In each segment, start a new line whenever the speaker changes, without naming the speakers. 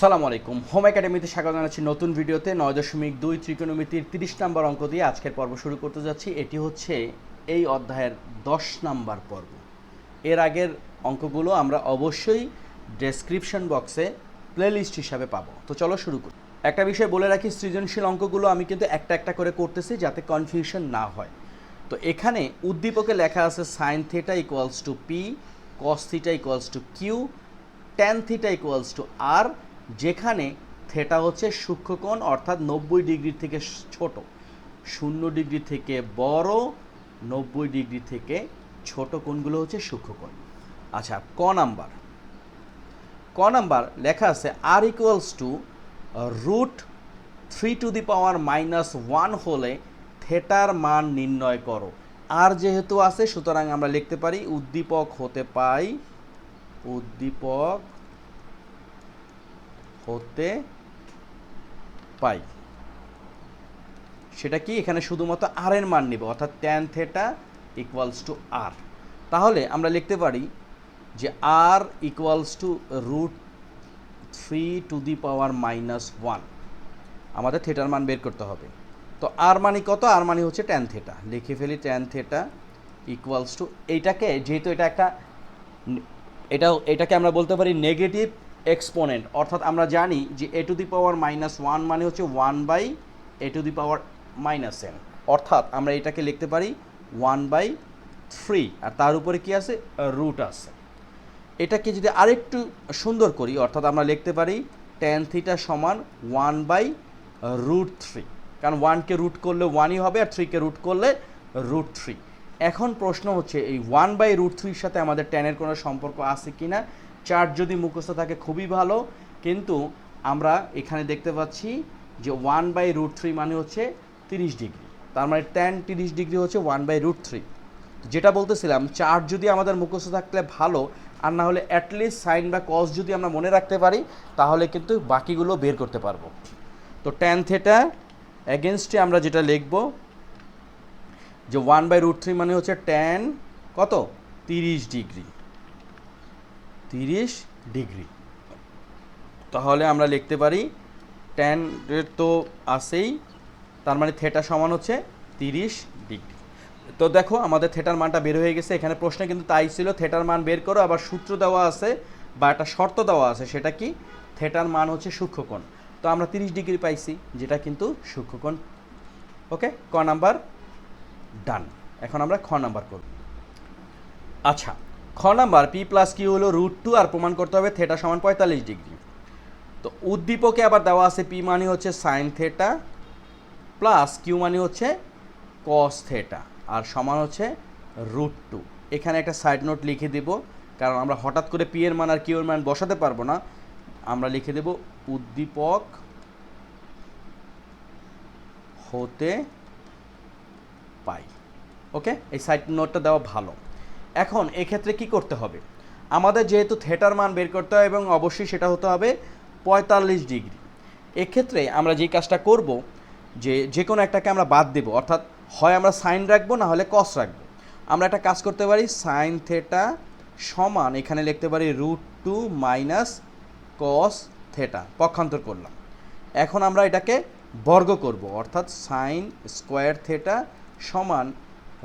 সালাম আলাইকুম। হোম একাডেমিতে স্বাগত জানাচ্ছি নতুন ভিডিওতে। নয় দশমিক দুই ত্রিকোণমিতির তিরিশ নম্বর অঙ্ক দিয়ে আজকের পর্ব শুরু করতে যাচ্ছি। এটি হচ্ছে এই অধ্যায়ের দশ নাম্বার পর্ব। এর আগের অঙ্কগুলো আমরা অবশ্যই ডেসক্রিপশন বক্সে প্লেলিস্ট হিসাবে পাবো। তো চলো শুরু করি। একটা বিষয় বলে রাখি, সৃজনশীল অঙ্কগুলো আমি কিন্তু একটা একটা করে করতেছি যাতে কনফিউশন না হয়। তো এখানে উদ্দীপকে লেখা আছে sine theta equals to p cos theta equals to q tan theta equals to r যেখানে থেটা হচ্ছে সূক্ষ্মকোণ, অর্থাৎ নব্বই ডিগ্রি থেকে ছোট। শূন্য ডিগ্রি থেকে বড়, নব্বই ডিগ্রি থেকে ছোট কোণগুলো হচ্ছে সূক্ষ্মকোণ। আচ্ছা ক নাম্বার। ক নাম্বার লেখা আছে আর equals to root three to the power minus one হলে থেটার মান নির্ণয় করো। আর যেহেতু আছে, সুতরাং আমরা লিখতে পারি উদ্দীপক হতে পাই, উদ্দীপক হতে পাই। সেটা কি? এখানে শুধুমাত্র আর এর মান নিব, অর্থাৎ tan theta equals to r তাহলে আমরা লিখতে পারি যে r equals to root three to the power minus one আমাদের থেটার মান বের করতে হবে। তো আর মানে কত? আর মানে হচ্ছে ট্যান থেটা লিখে ফেলি ট্যান থেটা ইকুয়ালস টু এইটাকে, যেহেতু এটা একটা, এটা, এটাকে আমরা বলতে পারি নেগেটিভ এক্সপোনেন্ট অর্থাৎ আমরা জানি যে a to the power minus one মানে হচ্ছে one by a to the power minus n. অর্থাৎ আমরা এটাকে লিখতে পারি ওয়ান বাই থ্রি, আর তার উপরে কি আছে? রুট আছে। এটাকে যদি আরেকটু সুন্দর করি, অর্থাৎ আমরা লিখতে পারি টেন থিটা সমান ওয়ান বাই রুট থ্রি। কারণ ওয়ানকে রুট করলে ওয়ানই হবে, আর থ্রিকে রুট করলে রুট থ্রি। এখন প্রশ্ন হচ্ছে, এই ওয়ান বাই রুট থ্রির সাথে আমাদের টেনের কোনো সম্পর্ক আছে কি না চার্ট যদি মুখস্থ থাকে খুবই ভালো, কিন্তু আমরা এখানে দেখতে পাচ্ছি যে ওয়ান বাই রুট থ্রি মানে হচ্ছে তিরিশ ডিগ্রি। তার মানে টেন তিরিশ ডিগ্রি হচ্ছে ওয়ান বাই রুট থ্রি যেটা বলতেছিলাম, চার্ট যদি আমাদের মুখস্থ থাকলে ভালো, আর না হলে অ্যাটলিস্ট সাইন বা কস যদি আমরা মনে রাখতে পারি, তাহলে কিন্তু বাকিগুলো বের করতে পারব। তো টেন থেটা এগেনস্টে আমরা যেটা লিখব, যে ওয়ান বাই রুট থ্রি মানে হচ্ছে টেন কত? তিরিশ ডিগ্রি। তিরিশ ডিগ্রি। তাহলে আমরা লিখতে পারি ট্যান তো আসেই তার মানে থেটা সমান হচ্ছে তিরিশ ডিগ্রি। তো দেখো আমাদের থেটার মানটা বের হয়ে গেছে, এখানে প্রশ্নে কিন্তু তাই ছিল থেটার মান বের করো, আবার সূত্র দেওয়া আছে বা একটা শর্ত দেওয়া আছে, সেটা কি? থেটার মান হচ্ছে সূক্ষ্মকোণ। তো আমরা তিরিশ ডিগ্রি পাইছি, যেটা কিন্তু সূক্ষ্মকোণ। ওকে, ক নাম্বার? ডান। এখন আমরা খ নাম্বার করব। আচ্ছা খ নাম্বার, পি প্লাস কিউ হলো রুট টু আর প্রমাণ করতে হবে থেটা সমান পঁয়তাল্লিশ ডিগ্রি। তো উদ্দীপকে আবার দেওয়া আছে পি মানে হচ্ছে সাইন থেটা প্লাস কিউ মানে হচ্ছে কস থেটা আর সমান হচ্ছে রুট টু এখানে একটা সাইড নোট লিখে দেব, কারণ আমরা হঠাৎ করে পি এর মান আর কিউ এর মান বসাতে পারব না। আমরা লিখে দেব উদ্দীপক হতে পাই। ওকে? এই সাইড নোটটা দেওয়া ভালো। এখন এক্ষেত্রে কি করতে হবে? আমাদের যেহেতু থেটার মান বের করতে হয় এবং অবশ্যই সেটা হতে হবে পঁয়তাল্লিশ ডিগ্রি। এক্ষেত্রে আমরা যেই কাজটা করব, যে যে কোনো একটাকে আমরা বাদ দেব, অর্থাৎ হয় আমরা সাইন রাখব, না হলে কস রাখব। আমরা একটা কাজ করতে পারি সাইন থেটা সমান, এখানে লিখতে পারি root two minus cos theta পক্ষান্তর করলাম। এখন আমরা এটাকে বর্গ করব, অর্থাৎ সাইন স্কোয়ার থেটা সমান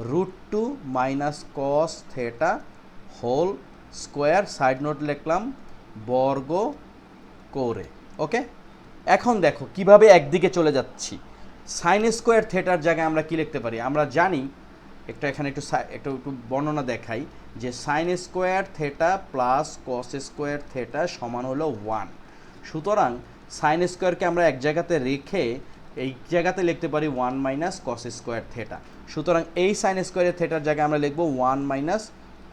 root two minus cos theta whole square side note লিখলাম, বর্গ করে ওকে এখন দেখো, কীভাবে একদিকে চলে যাচ্ছি। সাইন স্কোয়ার থেটার জায়গায় আমরা কি লিখতে পারি? আমরা জানি, একটা এখানে একটু একটু একটু বর্ণনা দেখাই, যে sine square theta plus cos square theta সমান হলো ওয়ান সুতরাং সাইন স্কোয়ারকে আমরা এক জায়গাতে রেখে এই জায়গাতে লিখতে পারি one minus cos square theta. সুতরাং এই সাইন স্কোয়ারের থেটার জায়গায় আমরা লিখব one minus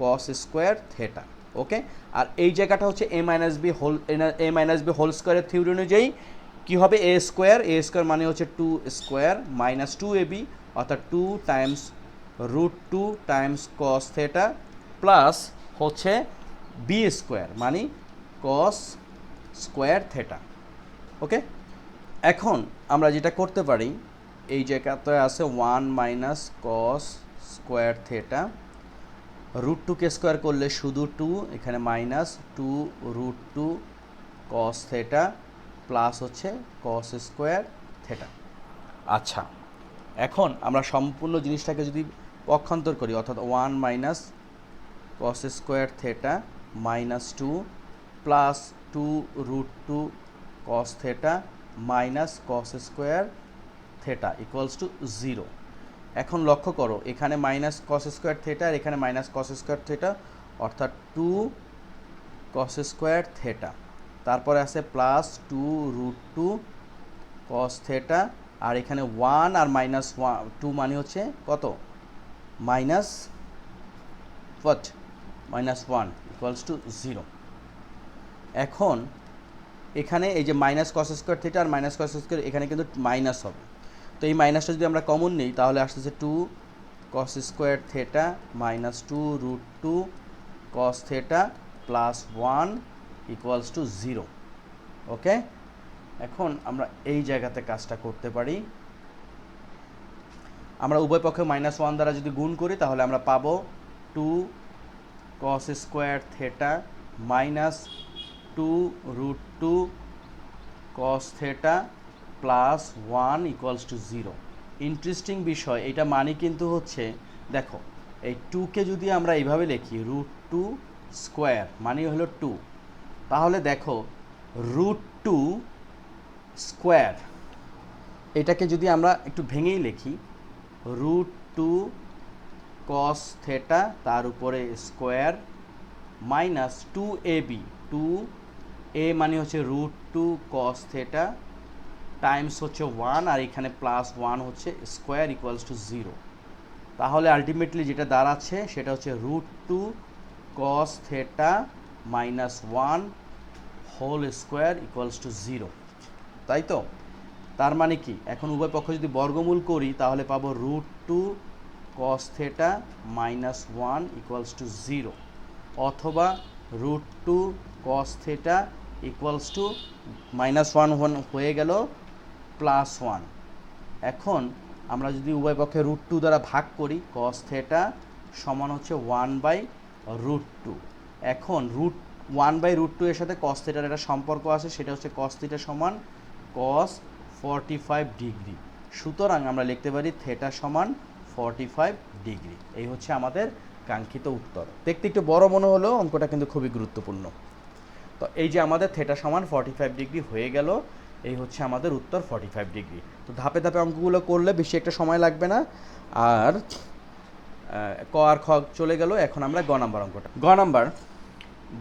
cos square theta, okay? আর এই জায়গাটা হচ্ছে a minus b whole a minus b whole স্কোয়ারের থিওরি অনুযায়ী কী হবে? এ স্কোয়ার এ স্কোয়ার মানে হচ্ছে two square minus two a b অর্থাৎ two times root two times cos theta plus হচ্ছে বি স্কোয়ার মানে কস স্কোয়ার থেটা ওকে? এখন আমরা যেটা করতে পারি, এই জায়গাতে আছে one minus cos square theta root টুকে স্কোয়ার করলে শুধু টু এখানে minus two root two cos theta plus হচ্ছে কস স্কোয়ার থেটা আচ্ছা এখন আমরা সম্পূর্ণ জিনিসটাকে যদি পক্ষান্তর করি, অর্থাৎ one minus cos square theta minus two plus two root two cos theta minus cos square theta equals to zero এখন লক্ষ্য করো, এখানে মাইনাস কস স্কোয়ার থেটা আর এখানে মাইনাস কস স্কোয়ার থেটা অর্থাৎ টু কস স্কোয়ার থেটা তারপরে আছে plus two root two cos theta আর এখানে ওয়ান আর মাইনাস ওয়ান টু মানে হচ্ছে কত? Minus what? Minus one equals to zero এখন এখানে এই যে মাইনাস কস স্কোয়ার থিটা আর মাইনাস কস স্কোয়ার এখানে কিন্তু মাইনাস হবে। তো এই মাইনাসটা যদি আমরা কমন নিই, তাহলে আসতেছে two cos square theta minus two root two cos theta plus one equals to zero okay এখন আমরা এই জায়গাতে কাজটা করতে পারি। আমরা উভয় পক্ষে মাইনাস ওয়ান দ্বারা যদি গুণ করি, তাহলে আমরা পাবো two cos square theta minus two root two cos theta plus one equals to zero interesting বিষয়, এটা মানে কিন্তু হচ্ছে, দেখো, এই টুকে যদি আমরা এইভাবে লিখি রুট টু স্কোয়ার মানে হলো টু তাহলে দেখো রুট টু স্কোয়ার এটাকে যদি আমরা একটু ভেঙেই লিখি রুট টু কস থেটা তার উপরে square minus two a b two a মানে হচ্ছে root two cos theta times হচ্ছে ওয়ান আর এখানে প্লাস ওয়ান হচ্ছে স্কোয়ার ইকুয়ালস টু জিরো তাহলে আলটিমেটলি যেটা দাঁড়াচ্ছে সেটা হচ্ছে root two cos theta minus one whole square equals to zero তাই তো? তার মানে কি? এখন উভয় পক্ষ যদি বর্গমূল করি, তাহলে পাবো root two cos theta minus one equals to zero অথবা root two cos theta equals to minus one হয়ে গেল প্লাস ওয়ান এখন আমরা যদি উভয় পক্ষে রুট টু দ্বারা ভাগ করি কস থেটা সমান হচ্ছে ওয়ান বাই রুট টু এখন root one by root two এর সাথে কস থেটার একটা সম্পর্ক আছে, সেটা হচ্ছে কস থিটা সমান কস ফর্টি ফাইভ ডিগ্রি সুতরাং আমরা লিখতে পারি থেটা সমান ফর্টি ফাইভ ডিগ্রি এই হচ্ছে আমাদের কাঙ্ক্ষিত উত্তর। দেখতে একটু বড় মনে হলেও অঙ্কটা কিন্তু খুবই গুরুত্বপূর্ণ। তো এই যে আমাদের থেটা সমান ফর্টি ফাইভ ডিগ্রি হয়ে গেল, এই হচ্ছে আমাদের উত্তর ফর্টি ফাইভ ডিগ্রি তো ধাপে ধাপে অঙ্কগুলো করলে বেশি একটা সময় লাগবে না। আর ক আর খ চলে গেল, এখন আমরা গ নাম্বার অঙ্কটা। গ নাম্বার,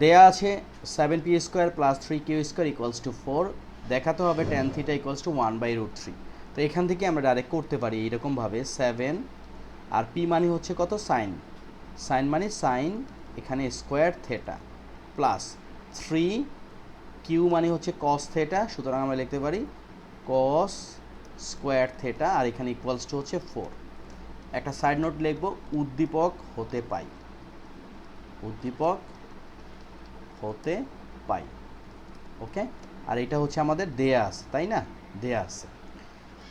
দেয়া আছে seven p square plus three q square equals to four দেখাতে হবে tan theta equals to one by root three তো এখান থেকে আমরা ডাইরেক্ট করতে পারি এইরকমভাবে সেভেন আর পি মানে হচ্ছে কত? সাইন সাইন মানে সাইন এখানে square theta plus three Q মানে হচ্ছে কস থেটা সুতরাং আমরা লিখতে পারি কস স্কোয়ার থেটা আর এখানে ইকুয়ালস টু হচ্ছে ফোর একটা সাইড নোট লিখব, উদ্দীপক হতে পাই। উদ্দীপক হতে পাই। ওকে? আর এটা হচ্ছে আমাদের দেয়া আছে, তাই না? দেয়া আছে।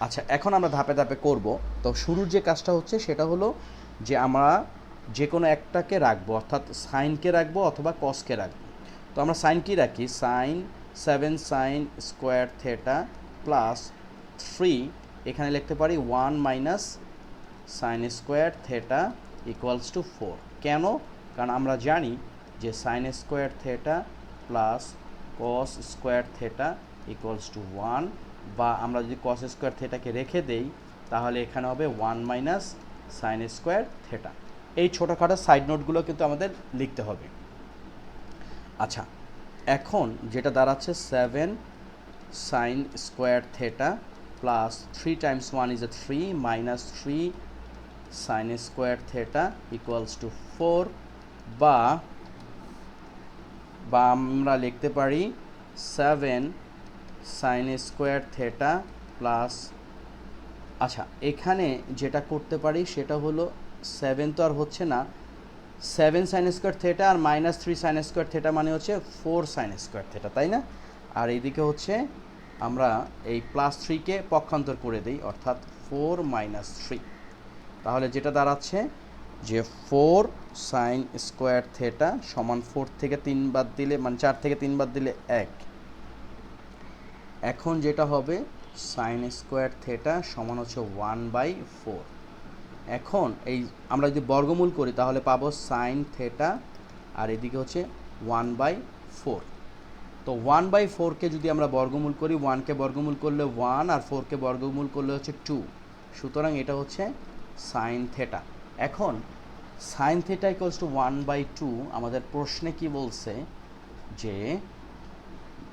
আচ্ছা এখন আমরা ধাপে ধাপে করব। তো শুরুর যে কাজটা হচ্ছে, সেটা হলো যে আমরা যে কোনো একটাকে রাখব, অর্থাৎ সাইনকে রাখব অথবা কসকে রাখব। তো আমরা সাইন কি রাখি? Sine seven sine square theta plus three এখানে লিখতে পারি one minus sine square theta equals to four কেন? কারণ আমরা জানি যে sine square theta plus cos square theta equals to one বা আমরা যদি কস স্কোয়ার থেটাকে রেখে দেই, তাহলে এখানে হবে one minus sine square theta এই ছোটোখাটো সাইড নোটগুলো কিন্তু আমাদের লিখতে হবে। আচ্ছা এখন যেটা দাঁড়াচ্ছে seven sine square theta plus three times one is a three minus three sine square theta equals to four বা বা আমরা লিখতে পারি seven sine square theta plus আচ্ছা এখানে যেটা করতে পারি সেটা হলো সেভেন তো আর হচ্ছে না সেভেন সাইন স্কোয়ার থেটা আর minus three sine square theta মানে হচ্ছে ফোর সাইন স্কোয়ার থেটা তাই না? আর এইদিকে হচ্ছে আমরা এই প্লাস থ্রিকে পক্ষান্তর করে দিই, অর্থাৎ ফোর মাইনাস থ্রি তাহলে যেটা দাঁড়াচ্ছে যে ফোর সাইন স্কোয়ার থেটা সমান ফোর থেকে তিন বাদ দিলে মানে চার থেকে তিন বাদ দিলে এক। এখন যেটা হবে সাইন স্কোয়ার থেটা সমান হচ্ছে ওয়ান বাই ফোর এখন এই আমরা যদি বর্গমূল করি, তাহলে পাবো সাইন থেটা আর এদিকে হচ্ছে ওয়ান বাই ফোর তো ওয়ান বাই ফোরকে যদি আমরা বর্গমূল করি ওয়ানকে বর্গমূল করলে ওয়ান আর ফোরকে বর্গমূল করলে হচ্ছে টু সুতরাং এটা হচ্ছে সাইন থেটা এখন sine theta equals to one by two আমাদের প্রশ্নে কি বলছে? যে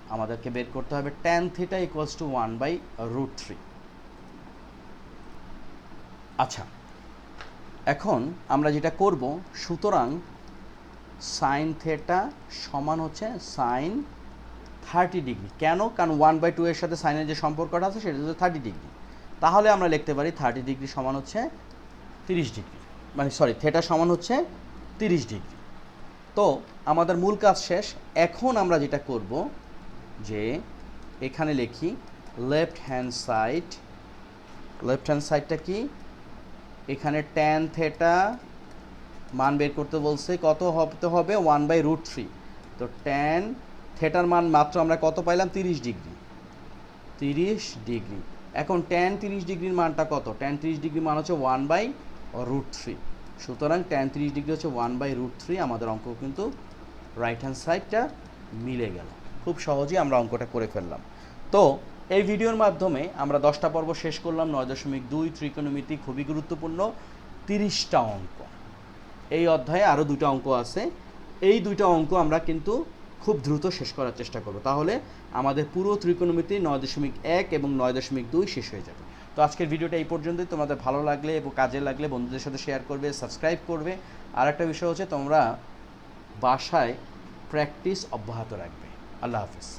আমাদেরকে বের করতে হবে tan theta equals to one by root three আচ্ছা এখন আমরা যেটা করব, সুতরাং সাইন থেটা সমান হচ্ছে সাইন থার্টি ডিগ্রি কেন? কারণ ওয়ান বাই টু এর সাথে সাইনের যে সম্পর্কটা আছে, সেটা হচ্ছে থার্টি ডিগ্রি তাহলে আমরা লিখতে পারি থার্টি ডিগ্রি সমান হচ্ছে তিরিশ ডিগ্রি মানে সরি থেটা সমান হচ্ছে তিরিশ ডিগ্রি তো আমাদের মূল কাজ শেষ। এখন আমরা যেটা করব যে এখানে লিখি left hand side left hand সাইডটা কি? এখানে ট্যান থেটা মান বের করতে বলছে, কত হতে হবে? ওয়ান বাই রুট থ্রি তো ট্যান থেটার মান মাত্র আমরা কত পাইলাম? তিরিশ ডিগ্রি। তিরিশ ডিগ্রি। এখন ট্যান তিরিশ ডিগ্রির মানটা কত? ট্যান তিরিশ ডিগ্রি মান হচ্ছে ওয়ান বাই রুট থ্রি সুতরাং ট্যান তিরিশ ডিগ্রি হচ্ছে ওয়ান বাই রুট থ্রি আমাদের অঙ্ক কিন্তু রাইট হ্যান্ড সাইডটা মিলে গেল। খুব সহজেই আমরা অঙ্কটা করে ফেললাম। তো এই ভিডিওর মাধ্যমে আমরা দশটা পর্ব শেষ করলাম, নয় দশমিক দুই ত্রিকোণমিতি খুবই গুরুত্বপূর্ণ, তিরিশটা অঙ্ক। এই অধ্যায়ে আরও দুটো অঙ্ক আছে। এই দুইটা অঙ্ক আমরা কিন্তু খুব দ্রুত শেষ করার চেষ্টা করব। তাহলে আমাদের পুরো ত্রিকোণমিতি নয় দশমিক এক এবং নয় দশমিক দুই শেষ হয়ে যাবে। তো আজকের ভিডিওটা এই পর্যন্তই। তোমাদের ভালো লাগলে এবং কাজে লাগলে বন্ধুদের সাথে শেয়ার করবে সাবস্ক্রাইব করবে। আর একটা বিষয় হচ্ছে তোমরা বাসায় প্র্যাকটিস অব্যাহত রাখবে। আল্লাহ হাফিজ।